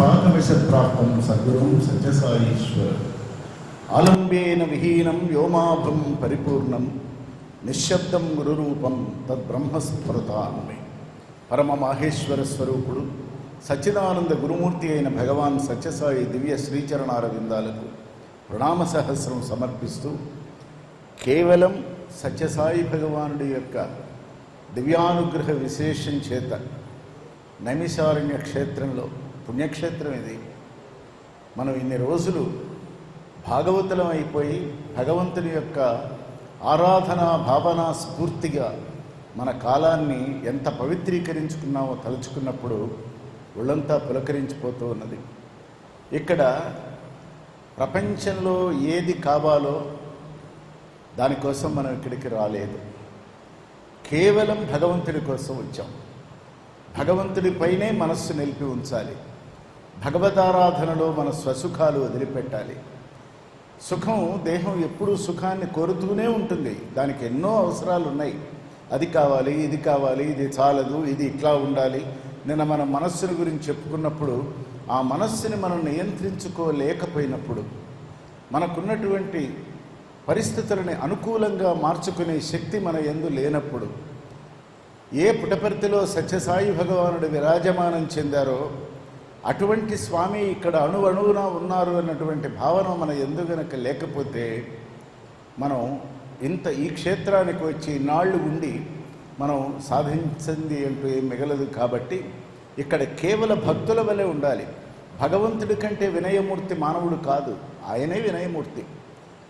కృపాకవిషప్రాప్తం సద్గురుం సత్యసాయీశ్వర ఆలంబేన విహీనం వ్యోమాభం పరిపూర్ణం నిశ్శబ్దం గురురూపం తద్బ్రహ్మస్ఫురతాన్మే పరమ మాహేశ్వర స్వరూపుడు సచ్చిదానంద గురుమూర్తి అయిన భగవాన్ సత్యసాయి దివ్య శ్రీచరణారవిందాలకు ప్రణామ సహస్రం సమర్పిస్తూ కేవలం సత్యసాయి భగవానుడి యొక్క దివ్యానుగ్రహ విశేషం చేత నైమిషారణ్య క్షేత్రంలో పుణ్యక్షేత్రం ఇది. మనం ఇన్ని రోజులు భాగవతులం అయిపోయి భగవంతుని యొక్క ఆరాధన భావన స్ఫూర్తిగా మన కాలాన్ని ఎంత పవిత్రీకరించుకున్నామో తలుచుకున్నప్పుడు ఒళ్ళంతా పులకరించిపోతూ ఉన్నది. ఇక్కడ ప్రపంచంలో ఏది కావాలో దానికోసం మనం ఇక్కడికి రాలేదు. కేవలం భగవంతుడి కోసం వచ్చాం. భగవంతుడిపైనే మనస్సు నిలిపి ఉంచాలి. భగవతారాధనలో మన స్వసుఖాలు వదిలిపెట్టాలి. సుఖం దేహం ఎప్పుడూ సుఖాన్ని కోరుతూనే ఉంటుంది. దానికి ఎన్నో అవసరాలు ఉన్నాయి. అది కావాలి ఇది కావాలి ఇది చాలదు ఇది ఇట్లా ఉండాలి. నిన్న మన మనస్సుని గురించి చెప్పుకున్నప్పుడు ఆ మనస్సుని మనం నియంత్రించుకోలేకపోయినప్పుడు మనకున్నటువంటి పరిస్థితులని అనుకూలంగా మార్చుకునే శక్తి మన ఎందు లేనప్పుడు ఏ పుటపర్తిలో సత్యసాయి భగవానుడు విరాజమానం చెందారో అటువంటి స్వామి ఇక్కడ అణు అణువున ఉన్నారు అన్నటువంటి భావన మన ఎందు గనక లేకపోతే మనం ఇంత ఈ క్షేత్రానికి వచ్చి నాళ్ళు ఉండి మనం సాధించింది అంటూ ఏం మిగలదు కాబట్టి ఇక్కడ కేవల భక్తుల వలె ఉండాలి. భగవంతుడి కంటే వినయమూర్తి మానవుడు కాదు. ఆయనే వినయమూర్తి.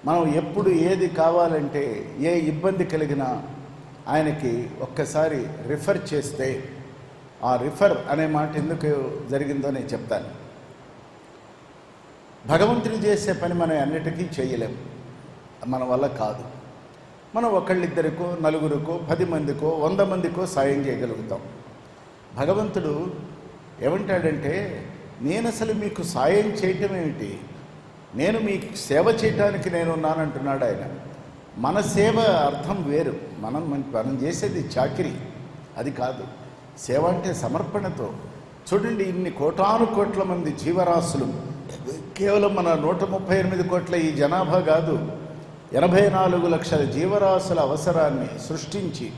మనం ఎప్పుడు ఏది కావాలంటే ఏ ఇబ్బంది కలిగినా ఆయనకి ఒక్కసారి రిఫర్ చేస్తే ఆ రిఫర్ అనే మాట ఎందుకు జరిగిందో నేను చెప్తాను. భగవంతుని చేసే పని మనం అన్నిటికీ చేయలేము మన వల్ల కాదు. మనం ఒకళ్ళిద్దరికో నలుగురికో పది మందికో వంద మందికో సాయం చేయగలుగుతాం. భగవంతుడు ఏమంటాడంటే నేను అసలు మీకు సాయం చేయటం ఏమిటి? నేను మీకు సేవ చేయటానికి నేను ఉన్నానంటున్నాడు ఆయన. మన సేవ అర్థం వేరు. మనం మనం చేసేది చాకిరి. అది కాదు. సేవ అంటే సమర్పణతో. చూడండి ఇన్ని కోటాను కోట్ల మంది జీవరాశులు. కేవలం మన నూట ముప్పై ఎనిమిది కోట్ల ఈ జనాభా కాదు ఎనభై నాలుగు లక్షల జీవరాశుల అవసరాన్ని సృష్టించి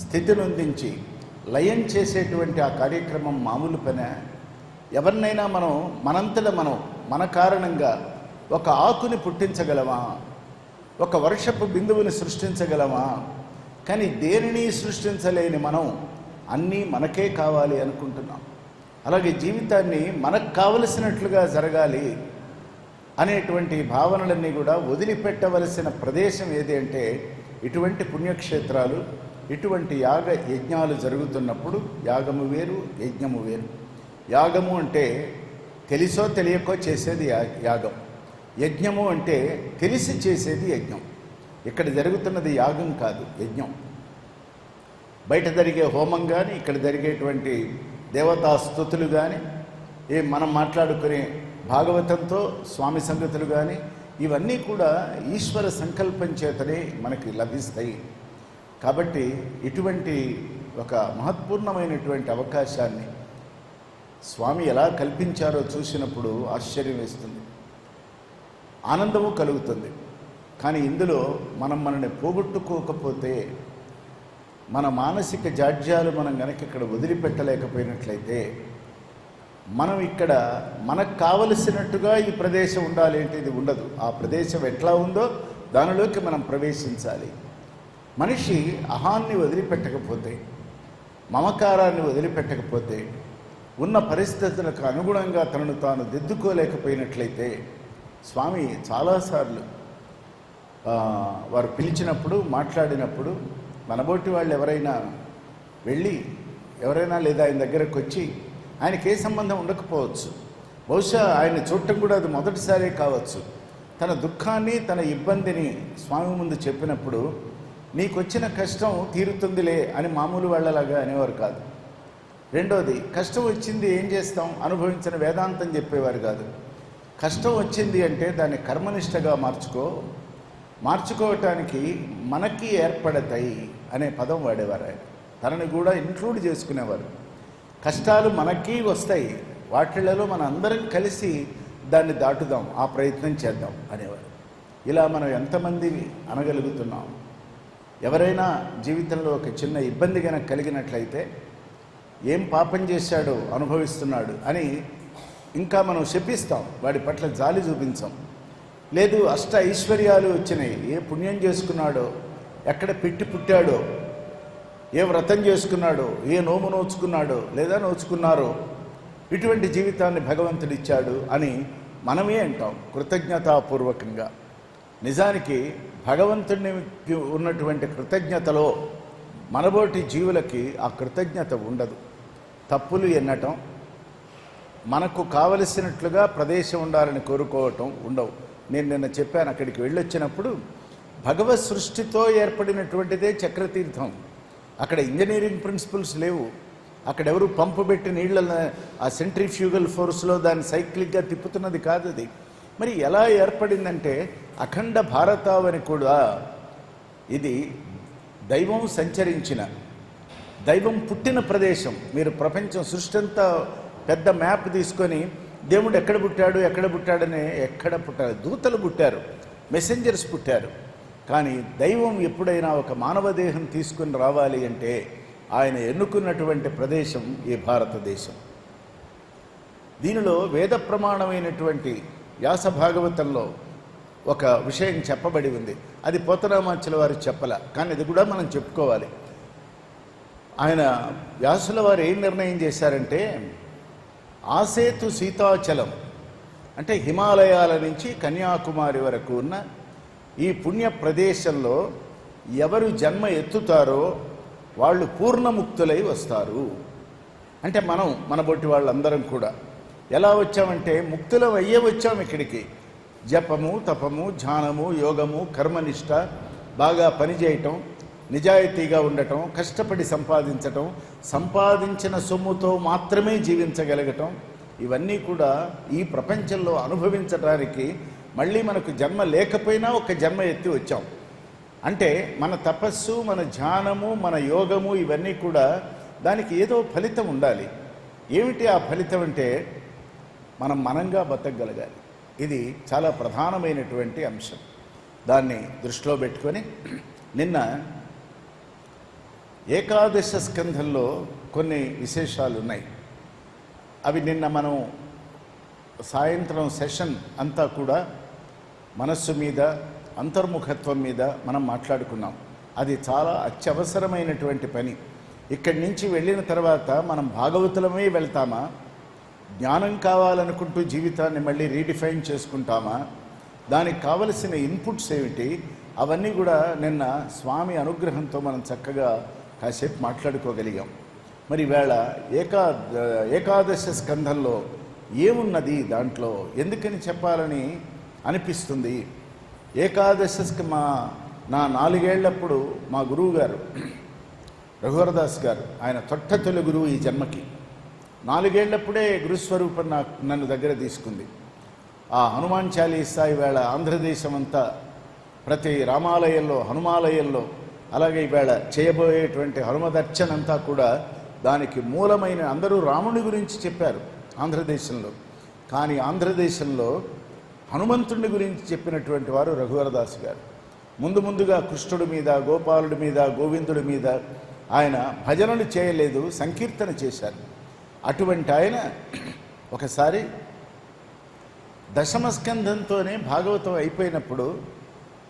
స్థితినొందించి లయం చేసేటువంటి ఆ కార్యక్రమం మామూలు పనే. ఎవరినైనా మనం మనంతట మనం మన కారణంగా ఒక ఆకుని పుట్టించగలమా? ఒక వర్షపు బిందువుని సృష్టించగలమా? కానీ దేనిని సృష్టించలేని మనం అన్నీ మనకే కావాలి అనుకుంటున్నాం. అలాగే జీవితాన్ని మనకు కావలసినట్లుగా జరగాలి అనేటువంటి భావనలన్నీ కూడా వదిలిపెట్టవలసిన ప్రదేశం ఏది అంటే ఇటువంటి పుణ్యక్షేత్రాలు ఇటువంటి యాగ యజ్ఞాలు జరుగుతున్నప్పుడు యాగము వేరు యజ్ఞము వేరు. యాగము అంటే తెలిసో తెలియకో చేసేది యాగం. యజ్ఞము అంటే తెలిసి చేసేది యజ్ఞం. ఇక్కడ జరుగుతున్నది యాగం కాదు యజ్ఞం. బయట జరిగే హోమం కానీ ఇక్కడ జరిగేటువంటి దేవతా స్థుతులు కానీ ఏ మనం మాట్లాడుకునే భాగవతంతో స్వామి సంగతులు కానీ ఇవన్నీ కూడా ఈశ్వర సంకల్పం చేతనే మనకి లభిస్తాయి. కాబట్టి ఇటువంటి ఒక మహత్పూర్ణమైనటువంటి అవకాశాన్ని స్వామి ఎలా కల్పించారో చూసినప్పుడు ఆశ్చర్యం వేస్తుంది. ఆనందము కలుగుతుంది. కానీ ఇందులో మనం మనని పోగొట్టుకోకపోతే మన మానసిక జాడ్యాలు మనం కనుక ఇక్కడ వదిలిపెట్టలేకపోయినట్లయితే మనం ఇక్కడ మనకు కావలసినట్టుగా ఈ ప్రదేశం ఉండాలి అంటే ఇది ఉండదు. ఆ ప్రదేశం ఎట్లా ఉందో దానిలోకి మనం ప్రవేశించాలి. మనిషి అహాన్ని వదిలిపెట్టకపోతే మమకారాన్ని వదిలిపెట్టకపోతే ఉన్న పరిస్థితులకు అనుగుణంగా తనను తాను దిద్దుకోలేకపోయినట్లయితే స్వామి చాలాసార్లు వారు పిలిచినప్పుడు మాట్లాడినప్పుడు మనబోటి వాళ్ళు ఎవరైనా వెళ్ళి ఎవరైనా లేదా ఆయన దగ్గరకు వచ్చి ఆయనకి ఏ సంబంధం ఉండకపోవచ్చు. బహుశా ఆయన చూడటం కూడా అది మొదటిసారే కావచ్చు. తన దుఃఖాన్ని తన ఇబ్బందిని స్వామి ముందు చెప్పినప్పుడు నీకు వచ్చిన కష్టం తీరుతుందిలే అని మామూలు వాళ్ళలాగా అనేవారు కాదు. రెండోది కష్టం వచ్చింది ఏం చేస్తాం? అనుభవించిన వేదాంతం చెప్పేవారు కాదు. కష్టం వచ్చింది అంటే దాన్ని కర్మనిష్టగా మార్చుకో. మార్చుకోవటానికి మనకి ఏర్పడతాయి. అనే పదం వాడేవారు ఆయన. తనని కూడా ఇంక్లూడ్ చేసుకునేవారు. కష్టాలు మనకి వస్తాయి. వాటిలలో మన అందరం కలిసి దాన్ని దాటుదాం ఆ ప్రయత్నం చేద్దాం అనేవారు. ఇలా మనం ఎంతమంది అనగలుగుతున్నాం? ఎవరైనా జీవితంలో ఒక చిన్న ఇబ్బంది కనుక కలిగినట్లయితే ఏం పాపం చేశాడో అనుభవిస్తున్నాడు అని ఇంకా మనం శపిస్తాం వాడి పట్ల జాలి చూపించాం. లేదు అష్ట ఐశ్వర్యాలు వచ్చినాయి ఏ పుణ్యం చేసుకున్నాడో ఎక్కడ పెట్టి పుట్టాడో ఏ వ్రతం చేసుకున్నాడో ఏ నోము నోచుకున్నాడో లేదా నోచుకున్నారో ఇటువంటి జీవితాన్ని భగవంతుడిచ్చాడు అని మనమే అంటాం కృతజ్ఞతాపూర్వకంగా. నిజానికి భగవంతుడిని ఉన్నటువంటి కృతజ్ఞతలో మనబోటి జీవులకి ఆ కృతజ్ఞత ఉండదు. తప్పులు ఎన్నటం మనకు కావలసినట్లుగా ప్రదేశం ఉండాలని కోరుకోవటం ఉండవు. నేను నిన్న చెప్పాను అక్కడికి వెళ్ళొచ్చినప్పుడు భగవత్ సృష్టితో ఏర్పడినటువంటిదే చక్రతీర్థం. అక్కడ ఇంజనీరింగ్ ప్రిన్సిపల్స్ లేవు. అక్కడ ఎవరు పంపు పెట్టి నీళ్ళ ఆ సెంట్రిఫ్యూగల్ ఫోర్స్లో దాన్ని సైక్లిక్గా తిప్పుతున్నది కాదు అది మరి ఎలా ఏర్పడిందంటే అఖండ భారతావని కూడా ఇది దైవం సంచరించిన దైవం పుట్టిన ప్రదేశం. మీరు ప్రపంచం సృష్టి అంతా పెద్ద మ్యాప్ తీసుకొని దేవుడు ఎక్కడ పుట్టాడు ఎక్కడ పుట్టాడని ఎక్కడ పుట్టాడు? దూతలు పుట్టారు మెసెంజర్స్ పుట్టారు. కానీ దైవం ఎప్పుడైనా ఒక మానవ దేహం తీసుకుని రావాలి అంటే ఆయన ఎన్నుకున్నటువంటి ప్రదేశం ఈ భారతదేశం. దీనిలో వేద ప్రమాణమైనటువంటి వ్యాస భాగవతంలో ఒక విషయం చెప్పబడి ఉంది. అది పోతరామాచల వారు చెప్పల కానీ అది కూడా మనం చెప్పుకోవాలి. ఆయన వ్యాసుల వారు ఏం నిర్ణయం చేశారంటే ఆసేతు సీతాచలం అంటే హిమాలయాల నుంచి కన్యాకుమారి వరకు ఉన్న ఈ పుణ్య ప్రదేశంలో ఎవరు జన్మ ఎత్తుతారో వాళ్ళు పూర్ణముక్తులై వస్తారు. అంటే మనం మన బొట్టి వాళ్ళందరం కూడా. ఎలా వచ్చామంటే ముక్తులం అయ్యే వచ్చాం ఇక్కడికి. జపము తపము ధ్యానము యోగము కర్మనిష్ట బాగా పనిచేయటం నిజాయితీగా ఉండటం కష్టపడి సంపాదించటం సంపాదించిన సొమ్ముతో మాత్రమే జీవించగలగటం ఇవన్నీ కూడా ఈ ప్రపంచంలో అనుభవించడానికి మళ్ళీ మనకు జన్మ లేకపోయినా ఒక జన్మ ఎత్తి వచ్చాం. అంటే మన తపస్సు మన ధ్యానము మన యోగము ఇవన్నీ కూడా దానికి ఏదో ఫలితం ఉండాలి. ఏమిటి ఆ ఫలితం అంటే మనం మనంగా బతకగలగాలి. ఇది చాలా ప్రధానమైనటువంటి అంశం. దాన్ని దృష్టిలో పెట్టుకొని నిన్న ఏకాదశ స్కంధంలో కొన్ని విశేషాలు ఉన్నాయి అవి నిన్న మనం సాయంత్రం సెషన్ అంతా కూడా మనస్సు మీద అంతర్ముఖత్వం మీద మనం మాట్లాడుకున్నాం. అది చాలా అత్యవసరమైనటువంటి పని. ఇక్కడి నుంచి వెళ్ళిన తర్వాత మనం భాగవతులమే వెళ్తామా? జ్ఞానం కావాలనుకుంటూ జీవితాన్ని మళ్ళీ రీడిఫైన్ చేసుకుంటామా? దానికి కావలసిన ఇన్పుట్స్ ఏమిటి? అవన్నీ కూడా నిన్న స్వామి అనుగ్రహంతో మనం చక్కగా కాసేపు మాట్లాడుకోగలిగాం. మరి వేళ ఏకా ఏకాదశ స్కంధంలో ఏమున్నది దాంట్లో? ఎందుకని చెప్పాలని అనిపిస్తుంది. ఏకాదశికి మా నా నాలుగేళ్ళప్పుడు మా గురువు గారు రఘువరదాస్ గారు ఆయన తొట్ట తొలి గురువు ఈ జన్మకి. నాలుగేళ్ళప్పుడే గురుస్వరూపం నాకు నన్ను దగ్గర తీసుకుంది. ఆ హనుమాన్ చాలీసా ఈవేళ ఆంధ్రదేశం అంతా ప్రతి రామాలయంలో హనుమాలయంలో అలాగే ఈవేళ చేయబోయేటువంటి హనుమదర్చన అంతా కూడా దానికి మూలమైన అందరూ రాముని గురించి చెప్పారు ఆంధ్రదేశంలో. కానీ ఆంధ్రదేశంలో హనుమంతుడిని గురించి చెప్పినటువంటి వారు రఘువరదాస్ గారు. ముందు ముందుగా కృష్ణుడి మీద గోపాలుడి మీద గోవిందుడి మీద ఆయన భజనలు చేయలేదు సంకీర్తన చేశారు. అటువంటి ఆయన ఒకసారి దశమ స్కంధంతోనే భాగవతం అయిపోయినప్పుడు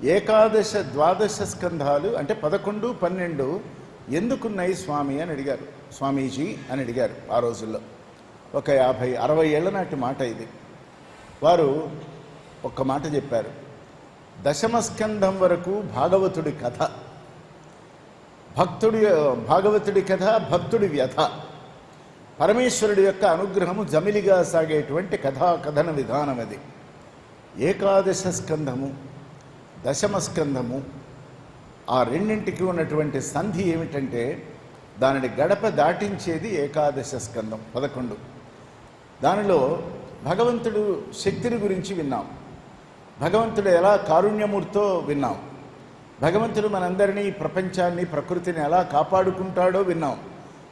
ఏకాదశ ద్వాదశ స్కంధాలు అంటే పదకొండు పన్నెండు ఎందుకున్నాయి స్వామి అని అడిగారు. స్వామీజీ అని అడిగారు ఆ రోజుల్లో. ఒక యాభై అరవై ఏళ్ళ నాటి మాట ఇది. వారు ఒక్క మాట చెప్పారు. దశమ స్కంధం వరకు భాగవతుడి కథ. భక్తుడి భాగవతుడి కథ భక్తుడి వ్యథ. పరమేశ్వరుడి యొక్క అనుగ్రహము జమిలిగా సాగేటువంటి కథా కథన విధానం అది. ఏకాదశ స్కంధము దశమ స్కంధము ఆ రెండింటికి ఉన్నటువంటి సంధి ఏమిటంటే దానిని గడప దాటించేది ఏకాదశ స్కంధం పదకొండు. దానిలో భగవంతుడు శక్తిని గురించి విన్నాం. భగవంతుడు ఎలా కారుణ్యమూర్తో విన్నాం? భగవంతుడు మనందరినీ ప్రపంచాన్ని ప్రకృతిని ఎలా కాపాడుకుంటాడో విన్నాం.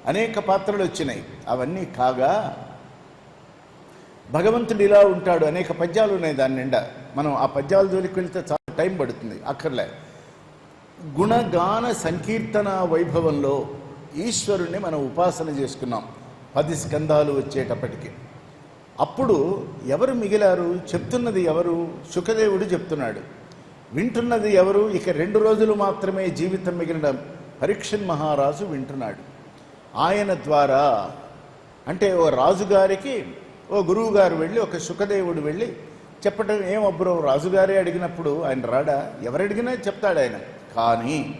అనేక పాత్రలు వచ్చినాయి. అవన్నీ కాగా భగవంతుడు ఇలా ఉంటాడు. అనేక పద్యాలు ఉన్నాయి దాని నిండా. మనం ఆ పద్యాల జోలికి వెళితే చాలా టైం పడుతుంది. అక్కర్లే. గుణగాన సంకీర్తన వైభవంలో ఈశ్వరుణ్ణి మనం ఉపాసన చేసుకున్నాం. పది స్కందాలు వచ్చేటప్పటికి. అప్పుడు ఎవరు మిగిలారు? చెప్తున్నది ఎవరు? సుఖదేవుడు చెప్తున్నాడు. వింటున్నది ఎవరు? ఇక రెండు రోజులు మాత్రమే జీవితం మిగిలిన పరీక్షన్ మహారాజు వింటున్నాడు. ఆయన ద్వారా అంటే ఓ రాజుగారికి ఓ గురువు గారు వెళ్ళి ఒక సుఖదేవుడు వెళ్ళి చెప్పటం ఏం అబ్బురో? రాజుగారే అడిగినప్పుడు ఆయన రాడా? ఎవరడిగినా చెప్తాడు ఆయన కానీ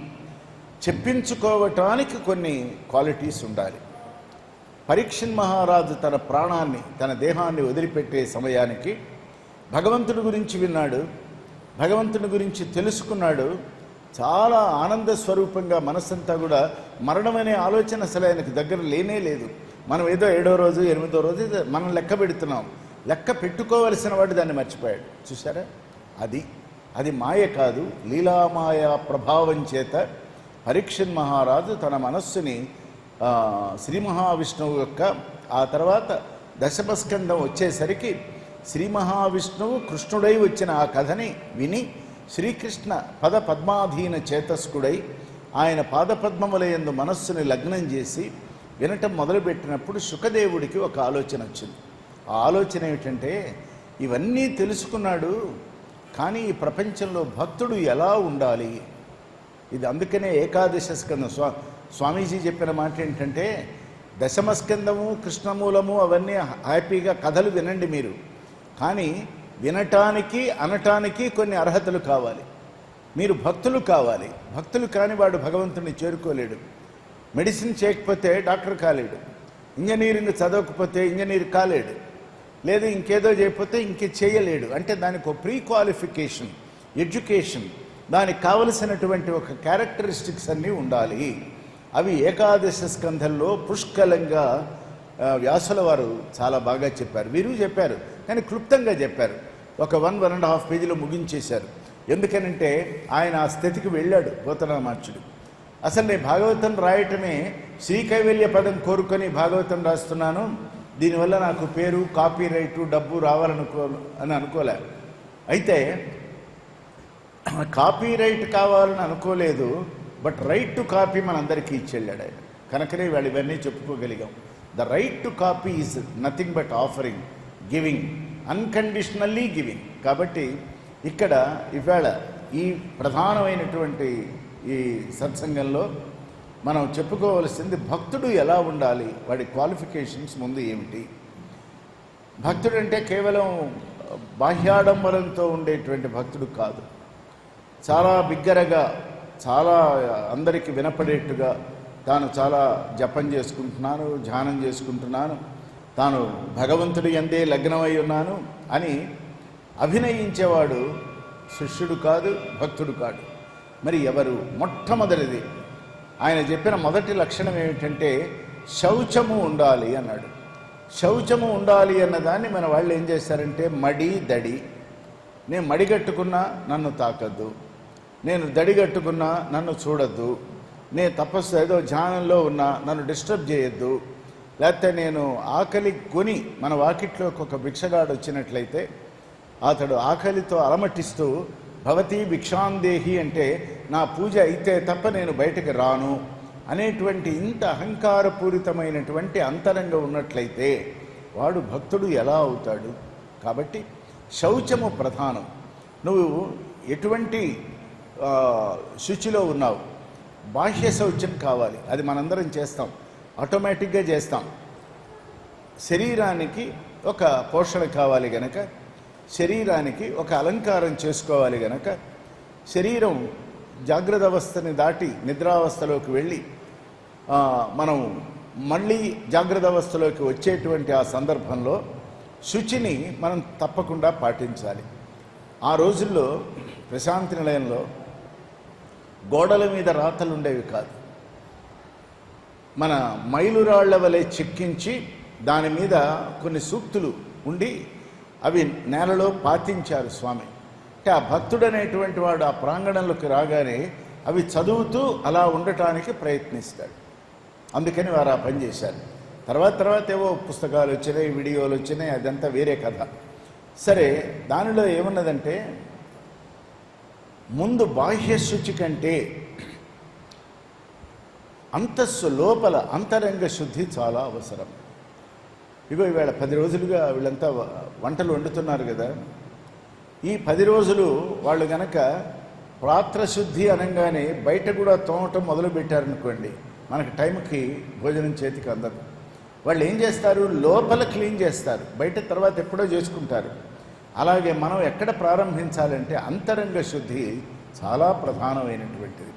చెప్పించుకోవటానికి కొన్ని క్వాలిటీస్ ఉండాలి. పరీక్షన్ మహారాజు తన ప్రాణాన్ని తన దేహాన్ని వదిలిపెట్టే సమయానికి భగవంతుడి గురించి విన్నాడు. భగవంతుని గురించి తెలుసుకున్నాడు. చాలా ఆనంద స్వరూపంగా మనస్సంతా కూడా మరణం అనే ఆలోచన అసలు ఆయనకు దగ్గర లేనే లేదు. మనం ఏదో ఏడో రోజు ఎనిమిదో రోజు మనం లెక్క పెడుతున్నాం. లెక్క పెట్టుకోవలసిన వాడు దాన్ని మర్చిపోయాడు. చూసారా అది అది మాయ కాదు. లీలామాయ ప్రభావం చేత పరీక్షన్ మహారాజు తన మనస్సుని శ్రీ మహావిష్ణువు యొక్క ఆ తర్వాత దశమస్కందం వచ్చేసరికి శ్రీ మహావిష్ణువు కృష్ణుడై వచ్చిన ఆ కథని విని శ్రీకృష్ణ పద పద్మాధీన చేతస్కుడై ఆయన పాదపద్మములయందు మనస్సుని లగ్నం చేసి వినటం మొదలుపెట్టినప్పుడు సుఖదేవుడికి ఒక ఆలోచన వచ్చింది. ఆ ఆలోచన ఏమిటంటే ఇవన్నీ తెలుసుకున్నాడు కానీ ఈ ప్రపంచంలో భక్తుడు ఎలా ఉండాలి? ఇది అందుకనే ఏకాదశ స్కందం స్వా స్వామీజీ చెప్పిన మాట ఏంటంటే దశమస్కందము కృష్ణమూలము అవన్నీ హ్యాపీగా కథలు వినండి మీరు. కానీ వినటానికి అనటానికి కొన్ని అర్హతలు కావాలి. మీరు భక్తులు కావాలి. భక్తులు కాని వాడు భగవంతుని చేరుకోలేడు. మెడిసిన్ చేయకపోతే డాక్టర్ కాలేడు. ఇంజనీరింగ్ చదవకపోతే ఇంజనీర్ కాలేడు. లేదు ఇంకేదో చేయకపోతే ఇంకే చేయలేడు. అంటే దానికి ఒక ప్రీ క్వాలిఫికేషన్ ఎడ్యుకేషన్ దానికి కావలసినటువంటి ఒక క్యారెక్టరిస్టిక్స్ అన్నీ ఉండాలి. అవి ఏకాదశ స్కంధంలో పుష్కలంగా వ్యాసుల వారు చాలా బాగా చెప్పారు. వీరు చెప్పారు కానీ క్లుప్తంగా చెప్పారు. ఒక వన్ వన్ అండ్ హాఫ్ పేజీలో ముగించేశారు. ఎందుకనంటే ఆయన ఆ స్థితికి వెళ్ళాడు పోతనామాచుడు అసలు నేను భాగవతం రాయటమే శ్రీకైవల్య పదం కోరుకొని భాగవతం రాస్తున్నాను. దీనివల్ల నాకు పేరు కాపీ రైటు డబ్బు రావాలనుకో అని అనుకోలే. అయితే కాపీ రైట్ కావాలని అనుకోలేదు. బట్ రైట్ టు కాపీ మనందరికీ ఇచ్చెళ్ళాడు. ఆయన కనుకనే వాళ్ళు ఇవన్నీ చెప్పుకోగలిగాం. The right to copy is nothing but offering giving unconditionally giving. కాబట్టి ఇక్కడ ఇవాళ ఈ ప్రధానమైనటువంటి ఈ సత్సంగంలో మనం చెప్పుకోవలసింది భక్తుడు ఎలా ఉండాలి వాడి క్వాలిఫికేషన్స్ ముందు ఏమిటి? భక్తుడు అంటే కేవలం బాహ్యాడంబరంతో ఉండేటువంటి భక్తుడు కాదు. చాలా బిగ్గరగా చాలా అందరికీ వినపడేట్టుగా తాను చాలా జపం చేసుకుంటున్నాను ధ్యానం చేసుకుంటున్నాను తాను భగవంతుడి ఎందే లగ్నమై ఉన్నాను అని అభినయించేవాడు శిష్యుడు కాదు భక్తుడు కాదు. మరి ఎవరు? మొట్టమొదటిది. ఆయన చెప్పిన మొదటి లక్షణం ఏమిటంటే శౌచము ఉండాలి అన్నాడు. శౌచము ఉండాలి అన్నదాన్ని మన వాళ్ళు ఏం చేశారంటే మడి దడి. నేను మడిగట్టుకున్నా నన్ను తాకద్దు. నేను దడిగట్టుకున్నా నన్ను చూడొద్దు. నేను తపస్సు ఏదో ధ్యానంలో ఉన్నా నన్ను డిస్టర్బ్ చేయొద్దు. లేకపోతే నేను ఆకలి కొని మన వాకిట్లోకి ఒక భిక్షగాడు వచ్చినట్లయితే అతడు ఆకలితో అలమటిస్తూ భవతి భిక్షాందేహి అంటే నా పూజ అయితే తప్ప నేను బయటకు రాను. అనేటువంటి ఇంత అహంకారపూరితమైనటువంటి అంతరంగం ఉన్నట్లయితే వాడు భక్తుడు ఎలా అవుతాడు? కాబట్టి శౌచము ప్రధానం. నువ్వు ఎటువంటి శుచిలో ఉన్నావు. బాహ్య శౌచం కావాలి. అది మనందరం చేస్తాం. ఆటోమేటిక్గా చేస్తాం. శరీరానికి ఒక పోషణ కావాలి గనక శరీరానికి ఒక అలంకారం చేసుకోవాలి గనక శరీరం జాగ్రత్త అవస్థని దాటి నిద్రావస్థలోకి వెళ్ళి మనం మళ్ళీ జాగ్రత్త అవస్థలోకి వచ్చేటువంటి ఆ సందర్భంలో శుచిని మనం తప్పకుండా పాటించాలి. ఆ రోజుల్లో ప్రశాంతి నిలయంలో గోడల మీద రాతలు ఉండేవి కాదు. మన మైలురాళ్ళ వలె చెక్కించి దాని మీద కొన్ని సూక్తులు ఉండి అవి నేలలో పాతించారు స్వామి. అంటే ఆ భక్తుడు అనేటువంటి వాడు ఆ ప్రాంగణంలోకి రాగానే అవి చదువుతూ అలా ఉండటానికి ప్రయత్నిస్తాడు. అందుకని వారు ఆ పని చేశారు. తర్వాత తర్వాత ఏవో పుస్తకాలు వచ్చినాయి వీడియోలు వచ్చినాయి అదంతా వేరే కథ. సరే దానిలో ఏమున్నదంటే ముందు బాహ్య శుచి కంటే అంతస్సు లోపల అంతరంగ శుద్ధి చాలా అవసరం. ఇగో ఇవాళ పది రోజులుగా వీళ్ళంతా వంటలు వండుతున్నారు కదా. ఈ పది రోజులు వాళ్ళు గనక పాత్రశుద్ధి అనగానే బయట కూడా తోమటం మొదలు పెట్టారనుకోండి మనకి టైంకి భోజనం చేతికి అందదు. వాళ్ళు ఏం చేస్తారు? లోపల క్లీన్ చేస్తారు. బయట తర్వాత ఎప్పుడో చేసుకుంటారు. అలాగే మనం ఎక్కడ ప్రారంభించాలంటే అంతరంగ శుద్ధి చాలా ప్రధానమైనటువంటిది.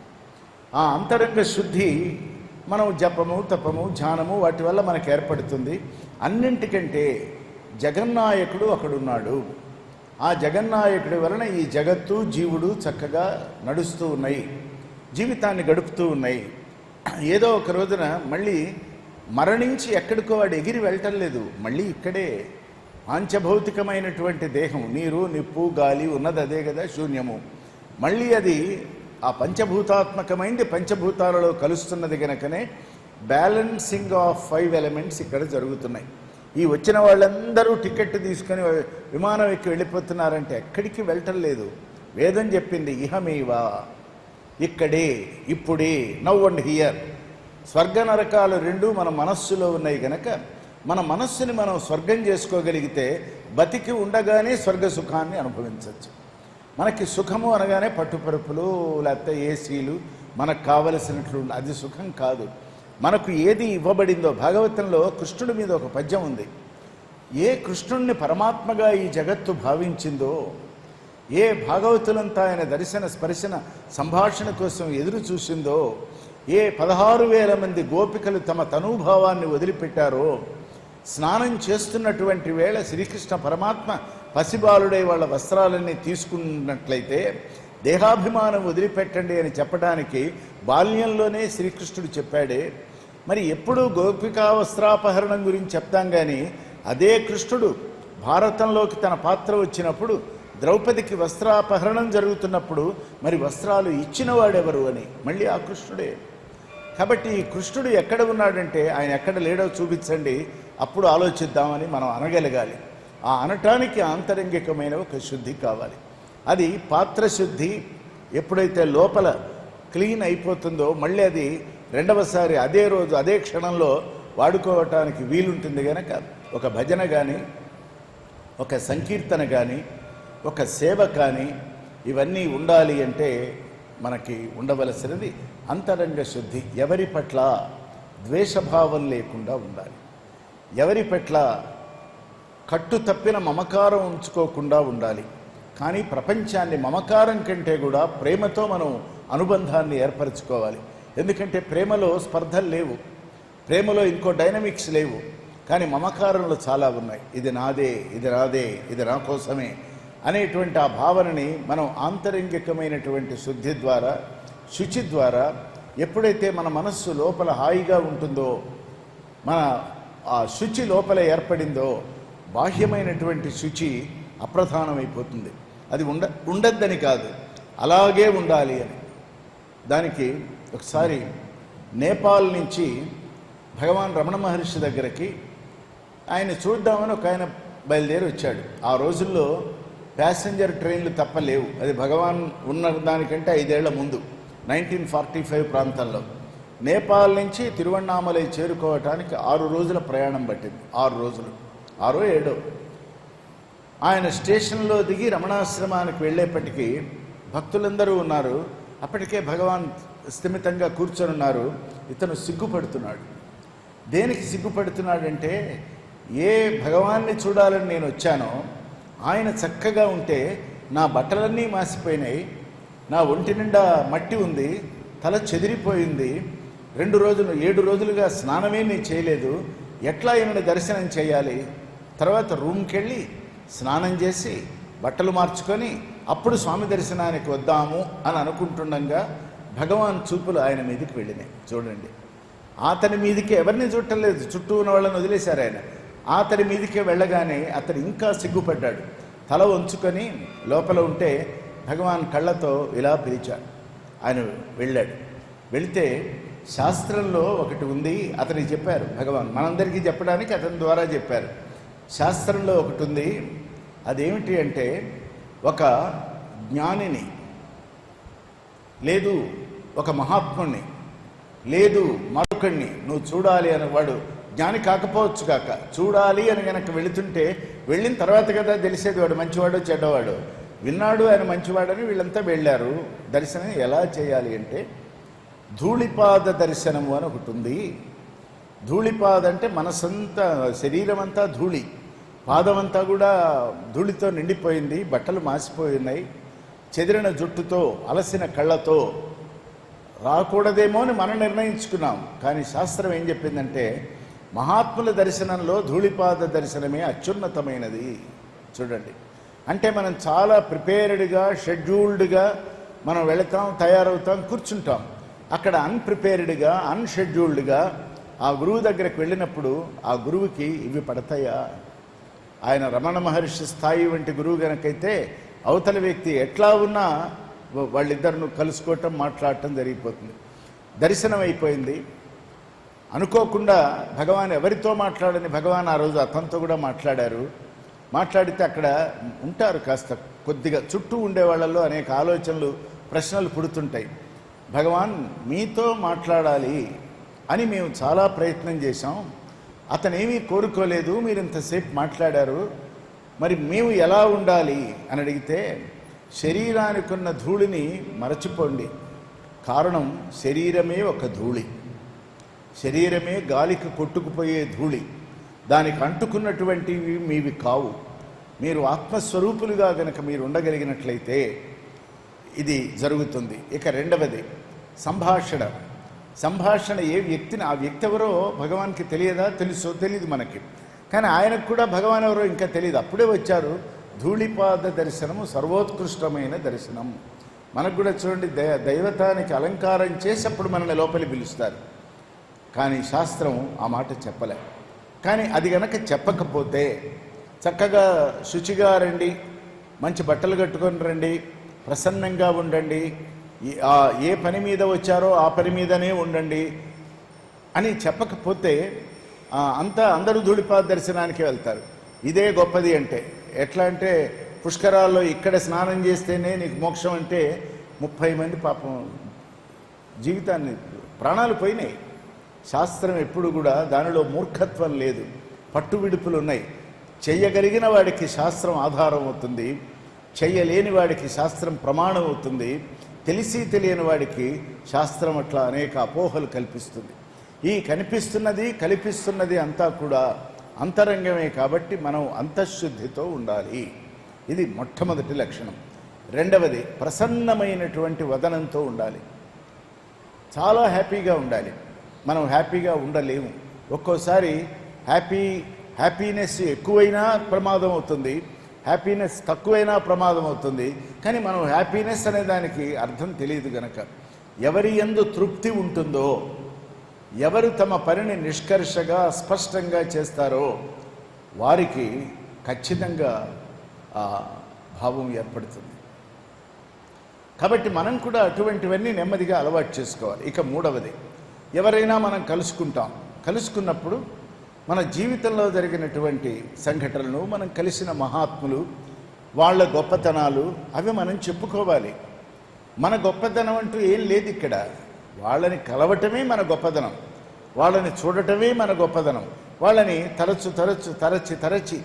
ఆ అంతరంగ శుద్ధి మనం జపము తపము ధ్యానము వాటి వల్ల మనకు ఏర్పడుతుంది. అన్నింటికంటే జగన్నాయకుడు అక్కడున్నాడు. ఆ జగన్నాయకుడి వలన ఈ జగత్తు జీవుడు చక్కగా నడుస్తూ ఉన్నాయి. జీవితాన్ని గడుపుతూ ఉన్నాయి. ఏదో ఒక రోజున మళ్ళీ మరణించి ఎక్కడికో వాడు ఎగిరి వెళ్ళటం లేదు. మళ్ళీ ఇక్కడే పాంచభౌతికమైనటువంటి దేహం నీరు నిప్పు గాలి ఉన్నది అదే కదా శూన్యము. మళ్ళీ అది ఆ పంచభూతాత్మకమైంది పంచభూతాలలో కలుస్తున్నది గనకనే బ్యాలెన్సింగ్ ఆఫ్ ఫైవ్ ఎలిమెంట్స్ ఇక్కడ జరుగుతున్నాయి. ఈ వచ్చిన వాళ్ళందరూ టికెట్ తీసుకొని విమానం ఎక్కి వెళ్ళిపోతున్నారంటే ఎక్కడికి వెళ్ళటం లేదు. వేదం చెప్పింది ఇహమేవా? ఇక్కడే ఇప్పుడే నవ్ అండ్ హియర్. స్వర్గ నరకాలు రెండు మన మనస్సులో ఉన్నాయి కనుక మన మనస్సుని మనం స్వర్గం చేసుకోగలిగితే బతికి ఉండగానే స్వర్గ సుఖాన్ని అనుభవించవచ్చు. మనకి సుఖము అనగానే పట్టుపరుపులు లేకపోతే ఏసీలు మనకు కావలసినట్లు అది సుఖం కాదు. మనకు ఏది ఇవ్వబడిందో భాగవతంలో కృష్ణుడి మీద ఒక పద్యం ఉంది. ఏ కృష్ణుణ్ణి పరమాత్మగా ఈ జగత్తు భావించిందో ఏ భాగవతులంతా ఆయన దర్శన స్పర్శన సంభాషణ కోసం ఎదురు చూసిందో ఏ పదహారు వేల మంది గోపికలు తమ తనూభావాన్ని వదిలిపెట్టారో స్నానం చేస్తున్నటువంటి వేళ శ్రీకృష్ణ పరమాత్మ పసిబాలుడై వాళ్ళ వస్త్రాలన్నీ తీసుకున్నట్లయితే దేహాభిమానం వదిలిపెట్టండి అని చెప్పడానికి బాల్యంలోనే శ్రీకృష్ణుడు చెప్పాడే మరి ఎప్పుడు గోపికా వస్త్రాపహరణం గురించి చెప్తాం కానీ అదే కృష్ణుడు భారతంలోకి తన పాత్ర వచ్చినప్పుడు ద్రౌపదికి వస్త్రాపహరణం జరుగుతున్నప్పుడు మరి వస్త్రాలు ఇచ్చినవాడెవరు అని మళ్ళీ ఆ కృష్ణుడే. కాబట్టి ఈ కృష్ణుడు ఎక్కడ ఉన్నాడంటే ఆయన ఎక్కడ లేడో చూపించండి అప్పుడు ఆలోచిద్దామని మనం అనగలగాలి. ఆ అనటానికి ఆంతరంగికమైన ఒక శుద్ధి కావాలి. అది పాత్ర శుద్ధి ఎప్పుడైతే లోపల క్లీన్ అయిపోతుందో మళ్ళీ అది రెండవసారి అదే రోజు అదే క్షణంలో వాడుకోవటానికి వీలుంటుంది కనుక ఒక భజన కానీ ఒక సంకీర్తన కానీ ఒక సేవ కానీ ఇవన్నీ ఉండాలి అంటే మనకి ఉండవలసినది అంతరంగ శుద్ధి. ఎవరి పట్ల? ద్వేషభావం లేకుండా ఉండాలి. ఎవరి పట్ల కట్టు తప్పిన మమకారం ఉంచుకోకుండా ఉండాలి. కానీ ప్రపంచాన్ని మమకారం కంటే కూడా ప్రేమతో మనం అనుబంధాన్ని ఏర్పరచుకోవాలి. ఎందుకంటే ప్రేమలో స్పర్ధలు లేవు. ప్రేమలో ఇంకో డైనమిక్స్ లేవు. కానీ మమకారంలో చాలా ఉన్నాయి. ఇది నాదే ఇది నాదే ఇది నా కోసమే అనేటువంటి ఆ భావనని మనం ఆంతరంగికమైనటువంటి శుద్ధి ద్వారా శుచి ద్వారా ఎప్పుడైతే మన మనస్సు లోపల హాయిగా ఉంటుందో మన ఆ శుచి లోపల ఏర్పడిందో బాహ్యమైనటువంటి శుచి అప్రధానమైపోతుంది. అది ఉండ ఉండద్దని కాదు అలాగే ఉండాలి అని. దానికి ఒకసారి నేపాల్ నుంచి భగవాన్ రమణ మహర్షి దగ్గరికి ఆయన చూద్దామని ఒక ఆయన బయలుదేరి వచ్చాడు. ఆ రోజుల్లో ప్యాసింజర్ ట్రైన్లు తప్ప లేవు. అది భగవాన్ ఉన్న దానికంటే ఐదేళ్ళ ముందు నైన్టీన్ ఫార్టీ ఫైవ్ ప్రాంతంలో. నేపాల్ నుంచి తిరువణామలై చేరుకోవటానికి ఆరు రోజుల ప్రయాణం పట్టింది. ఆరు రోజులు. ఆరో ఏడో. ఆయన స్టేషన్లో దిగి రమణాశ్రమానికి వెళ్ళేప్పటికీ భక్తులందరూ ఉన్నారు. అప్పటికే భగవాన్ స్థిమితంగా కూర్చొని ఉన్నారు ఇతను సిగ్గుపడుతున్నాడు. దేనికి సిగ్గుపడుతున్నాడంటే ఏ భగవాన్ని చూడాలని నేను వచ్చానో ఆయన చక్కగా ఉంటే నా బట్టలన్నీ మాసిపోయినాయి నా ఒంటి నిండా మట్టి ఉంది తల చెదిరిపోయింది రెండు రోజులు ఏడు రోజులుగా స్నానమే నేను చేయలేదు. ఎట్లా ఈయనని దర్శనం చేయాలి? తర్వాత రూమ్కి వెళ్ళి స్నానం చేసి బట్టలు మార్చుకొని అప్పుడు స్వామి దర్శనానికి వద్దాము అని అనుకుంటుండగా భగవాన్ చూపులు ఆయన మీదకి వెళ్ళినాయి. చూడండి. అతని మీదకి ఎవరిని చుట్టలేదు చుట్టూ ఉన్న వాళ్ళని వదిలేశారు ఆయన. అతని మీదకే వెళ్ళగానే అతను ఇంకా సిగ్గుపడ్డాడు. తల వంచుకొని లోపల ఉంటే భగవాన్ కళ్ళతో ఇలా పిలిచాడు. ఆయన వెళ్ళాడు. వెళితే శాస్త్రంలో ఒకటి ఉంది అతనికి చెప్పారు భగవాన్ మనందరికీ చెప్పడానికి అతని ద్వారా చెప్పారు. శాస్త్రంలో ఒకటి ఉంది అదేమిటి అంటే ఒక జ్ఞానిని లేదు ఒక మహాత్ముణ్ణి లేదు మరొకణ్ణి నువ్వు చూడాలి అని వాడు జ్ఞాని కాకపోవచ్చు కాక చూడాలి అని గనక వెళుతుంటే వెళ్ళిన తర్వాత కదా తెలిసేది వాడు మంచివాడు చెడ్డవాడు. విన్నాడు ఆయన మంచివాడని వీళ్ళంతా వెళ్ళారు. దర్శనం ఎలా చేయాలి అంటే ధూళిపాద దర్శనము అని ఒకటి ఉంది. ధూళిపాద అంటే మనసంతా శరీరం అంతా ధూళి. పాదమంతా కూడా ధూళితో నిండిపోయింది బట్టలు మాసిపోయినాయి. చెదిరిన జుట్టుతో అలసిన కళ్ళతో రాకూడదేమో అని మనం నిర్ణయించుకున్నాం. కానీ శాస్త్రం ఏం చెప్పిందంటే మహాత్ముల దర్శనంలో ధూళిపాద దర్శనమే అత్యున్నతమైనది. చూడండి. అంటే మనం చాలా ప్రిపేర్డ్గా షెడ్యూల్డ్గా మనం వెళతాం తయారవుతాం కూర్చుంటాం. అక్కడ అన్ప్రిపేర్డ్గా అన్షెడ్యూల్డ్గా ఆ గురువు దగ్గరికి వెళ్ళినప్పుడు ఆ గురువుకి ఇవి పడతాయా? ఆయన రమణ మహర్షి స్థాయి వంటి గురువు గనకైతే అవతల వ్యక్తి ఎట్లా ఉన్నా వాళ్ళిద్దరిను కలుసుకోవటం మాట్లాడటం జరిగిపోతుంది. దర్శనం అయిపోయింది. అనుకోకుండా భగవాన్ ఎవరితో మాట్లాడని భగవాన్ ఆ రోజు అతనితో కూడా మాట్లాడారు. మాట్లాడితే అక్కడ ఉంటారు కాస్త కొద్దిగా చుట్టూ ఉండే వాళ్ళల్లో అనేక ఆలోచనలు ప్రశ్నలు పుడుతుంటాయి. భగవాన్ మీతో మాట్లాడాలి అని మేము చాలా ప్రయత్నం చేశాం. అతనేమీ కోరుకోలేదు మీరు ఇంతసేపు మాట్లాడారు. మరి మేము ఎలా ఉండాలి అని అడిగితే శరీరానికి ఉన్న ధూళిని మరచిపోండి. కారణం శరీరమే ఒక ధూళి. శరీరమే గాలికి కొట్టుకుపోయే ధూళి. దానికి అంటుకున్నటువంటివి మీవి కావు. మీరు ఆత్మస్వరూపులుగా గనక మీరు ఉండగలిగినట్లయితే ఇది జరుగుతుంది. ఇక రెండవది సంభాషణ. సంభాషణ ఏ వ్యక్తిని ఆ వ్యక్తి ఎవరో భగవాన్కి తెలియదా? తెలుసో? తెలియదు మనకి. కానీ ఆయనకు కూడా భగవాన్ ఎవరో ఇంకా తెలియదు అప్పుడే వచ్చారు ధూళిపాద దర్శనము సర్వోత్కృష్టమైన దర్శనం. మనకు కూడా చూడండి దై దైవతానికి అలంకారం చేసి అప్పుడు మనల్ని లోపలి పిలుస్తారు. కానీ శాస్త్రం ఆ మాట చెప్పలే. కానీ అది గనక చెప్పకపోతే చక్కగా శుచిగా రండి మంచి బట్టలు కట్టుకొని రండి ప్రసన్నంగా ఉండండి. ఏ పని మీద వచ్చారో ఆ పని మీదనే ఉండండి అని చెప్పకపోతే అంతా అందరూ ధూళిపాద దర్శనానికి వెళ్తారు. ఇదే గొప్పది అంటే ఎట్లా అంటే పుష్కరాల్లో ఇక్కడ స్నానం చేస్తేనే నీకు మోక్షం అంటే ముప్పై మంది పాపం జీవితాన్ని ప్రాణాలు పోయినాయి. శాస్త్రం ఎప్పుడు కూడా దానిలో మూర్ఖత్వం లేదు. పట్టు విడుపులు ఉన్నాయి. చెయ్యగలిగిన వాడికి శాస్త్రం ఆధారం అవుతుంది. చెయ్యలేని వాడికి శాస్త్రం ప్రమాణం అవుతుంది తెలిసి తెలియని వాడికి శాస్త్రం అట్లా అనేక అపోహలు కల్పిస్తుంది. ఈ కనిపిస్తున్నది కల్పిస్తున్నది అంతా కూడా అంతరంగమే కాబట్టి మనం అంతఃశుద్ధితో ఉండాలి. ఇది మొట్టమొదటి లక్షణం. రెండవది ప్రసన్నమైనటువంటి వదనంతో ఉండాలి. చాలా హ్యాపీగా ఉండాలి. మనం హ్యాపీగా ఉండలేము. ఒక్కోసారి హ్యాపీ హ్యాపీనెస్ ఎక్కువైనా ప్రమాదం అవుతుంది. హ్యాపీనెస్ తక్కువైనా ప్రమాదం అవుతుంది. కానీ మనం హ్యాపీనెస్ అనే దానికి అర్థం తెలియదు గనక. ఎవరి ఎందు తృప్తి ఉంటుందో ఎవరు తమ పనిని నిష్కర్షగా స్పష్టంగా చేస్తారో వారికి ఖచ్చితంగా ఆ భావం ఏర్పడుతుంది. కాబట్టి మనం కూడా అటువంటివన్నీ నెమ్మదిగా అలవాటు చేసుకోవాలి. ఇక మూడవది ఎవరైనా మనం కలుసుకుంటాం. కలుసుకున్నప్పుడు మన జీవితంలో జరిగినటువంటి సంఘటనలు మనం కలిసిన మహాత్ములు వాళ్ళ గొప్పతనాలు అవి మనం చెప్పుకోవాలి. మన గొప్పతనం అంటూ ఏం లేదు ఇక్కడ. వాళ్ళని కలవటమే మన గొప్పతనం. వాళ్ళని చూడటమే మన గొప్పతనం. వాళ్ళని తరచు తరచు తరచి తరచి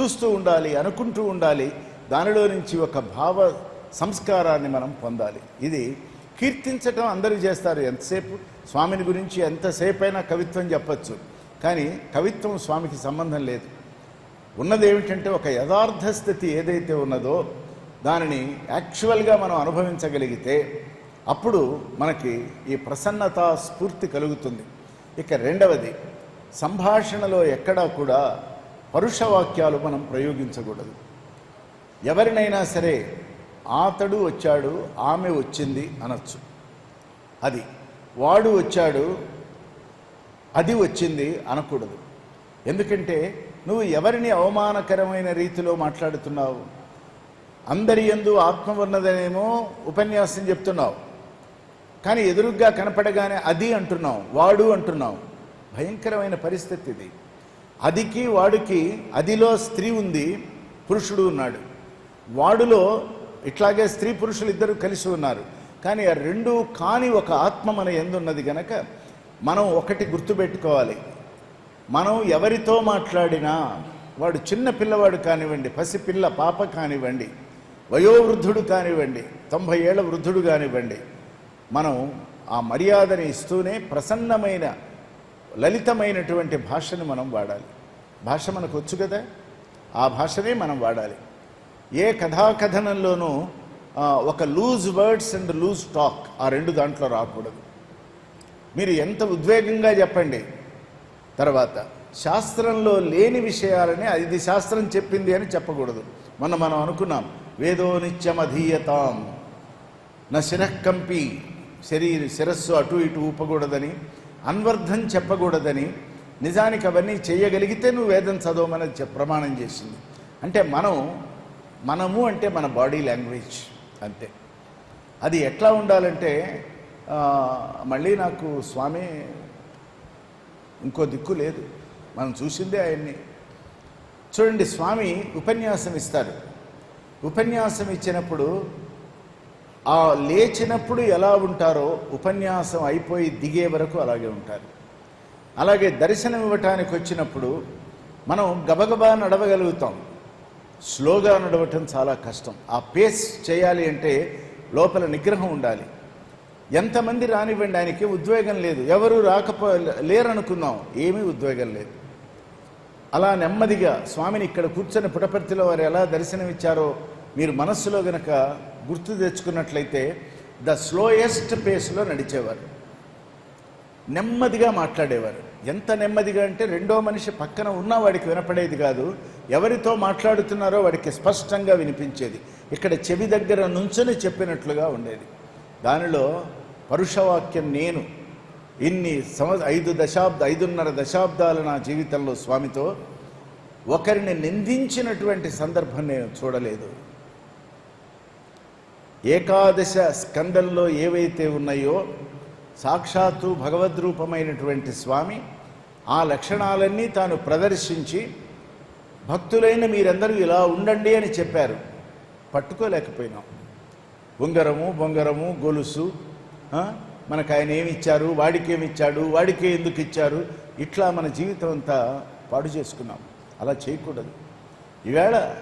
చూస్తూ ఉండాలి అనుకుంటూ ఉండాలి. దానిలో నుంచి ఒక భావ సంస్కారాన్ని మనం పొందాలి. ఇది కీర్తించటం అందరూ చేస్తారు. ఎంతసేపు? స్వామిని గురించి ఎంతసేపైనా కవిత్వం చెప్పచ్చు. కానీ కవిత్వం స్వామికి సంబంధం లేదు. ఉన్నది ఏమిటంటే ఒక యథార్థ స్థితి ఏదైతే ఉన్నదో దానిని యాక్చువల్గా మనం అనుభవించగలిగితే అప్పుడు మనకి ఈ ప్రసన్నత స్ఫూర్తి కలుగుతుంది. ఇక రెండవది సంభాషణలో ఎక్కడా కూడా పరుష వాక్యాలు మనం ప్రయోగించకూడదు. ఎవరినైనా సరే అతడు వచ్చాడు ఆమె వచ్చింది అనొచ్చు. అది వాడు వచ్చాడు అది వచ్చింది అనకూడదు. ఎందుకంటే నువ్వు ఎవరిని అవమానకరమైన రీతిలో మాట్లాడుతున్నావు? అందరి ఎందు ఆత్మ ఉన్నదనేమో ఉపన్యాసం చెప్తున్నావు. కానీ ఎదురుగ్గా కనపడగానే అది అంటున్నావు వాడు అంటున్నావు. భయంకరమైన పరిస్థితి ఇది. అదికి వాడికి అదిలో స్త్రీ ఉంది పురుషుడు ఉన్నాడు. వాడులో ఇట్లాగే స్త్రీ పురుషులు ఇద్దరు కలిసి ఉన్నారు. కానీ ఆ రెండు కాని ఒక ఆత్మ మన ఎందున్నది గనక మనం ఒకటి గుర్తుపెట్టుకోవాలి. మనం ఎవరితో మాట్లాడినా వాడు చిన్న పిల్లవాడు కానివ్వండి పసిపిల్ల పాప కానివ్వండి వయోవృద్ధుడు కానివ్వండి తొంభై ఏళ్ళ వృద్ధుడు కానివ్వండి మనం ఆ మర్యాదని ఇస్తూనే ప్రసన్నమైన లలితమైనటువంటి భాషను మనం వాడాలి. భాష మనకు వచ్చు కదా? ఆ భాషనే మనం వాడాలి. ఏ కథాకథనంలోనూ ఒక loose words and loose talk ఆ రెండు దాంట్లో రాకూడదు. మీరు ఎంత ఉద్వేగంగా చెప్పండి. తర్వాత శాస్త్రంలో లేని విషయాలని ఇది శాస్త్రం చెప్పింది అని చెప్పకూడదు. మొన్న మనం అనుకున్నాం వేదో నిత్యమధీయతాం నా శిరఃకంపి శరీర శిరస్సు అటు ఇటు ఊపకూడదని అన్వర్థం చెప్పకూడదని నిజానికి అవన్నీ చేయగలిగితే నువ్వు వేదం చదవమని చెప్- ప్రమాణం చేసింది. అంటే మనం మనము అంటే మన బాడీ లాంగ్వేజ్ అంతే. అది ఎట్లా ఉండాలంటే మళ్ళీ నాకు స్వామి ఇంకో దిక్కు లేదు. మనం చూసిందే ఆయన్ని. చూడండి స్వామి ఉపన్యాసం ఇస్తారు. ఉపన్యాసం ఇచ్చినప్పుడు ఆ లేచినప్పుడు ఎలా ఉంటారో ఉపన్యాసం అయిపోయి దిగే వరకు అలాగే ఉంటారు. అలాగే దర్శనం ఇవ్వటానికి వచ్చినప్పుడు మనం గబగబా నడవగలుగుతాం. స్లోగా నడవటం చాలా కష్టం. ఆ పేస్ చేయాలి అంటే లోపల నిగ్రహం ఉండాలి. ఎంతమంది రానివ్వండి ఆయనకి ఉద్వేగం లేదు. ఎవరు రాకపో లేరనుకుందాం ఏమీ ఉద్వేగం లేదు. అలా నెమ్మదిగా స్వామిని ఇక్కడ కూర్చొని పుటపర్తిలో వారు ఎలా దర్శనమిచ్చారో మీరు మనస్సులో గనక గుర్తు తెచ్చుకున్నట్లయితే ద స్లోయెస్ట్ పేస్లో నడిచేవారు. నెమ్మదిగా మాట్లాడేవారు. ఎంత నెమ్మదిగా అంటే రెండో మనిషి పక్కన ఉన్న వాడికి వినపడేది కాదు. ఎవరితో మాట్లాడుతున్నారో వాడికి స్పష్టంగా వినిపించేది. ఇక్కడ చెవి దగ్గర నుంచొని చెప్పినట్లుగా ఉండేది. దానిలో పరుషవాక్యం నేను. ఇన్ని సంవ ఐదు దశాబ్ద ఐదున్నర దశాబ్దాల నా జీవితంలో స్వామితో ఒకరిని నిందించినటువంటి సందర్భం నేను చూడలేదు. ఏకాదశ స్కందంలో ఏవైతే ఉన్నాయో సాక్షాత్తు భగవద్రూపమైనటువంటి స్వామి ఆ లక్షణాలన్నీ తాను ప్రదర్శించి భక్తులైన మీరందరూ ఇలా ఉండండి అని చెప్పారు. పట్టుకోలేకపోయినాం. ఉంగరము బొంగరము గొలుసు మనకు ఆయన ఏమి ఇచ్చారు? వాడికి ఇచ్చాడు? వాడికి ఎందుకు ఇచ్చారు? ఇట్లా మన జీవితం అంతా పాడు చేసుకున్నాం. అలా చేయకూడదు. ఈవేళ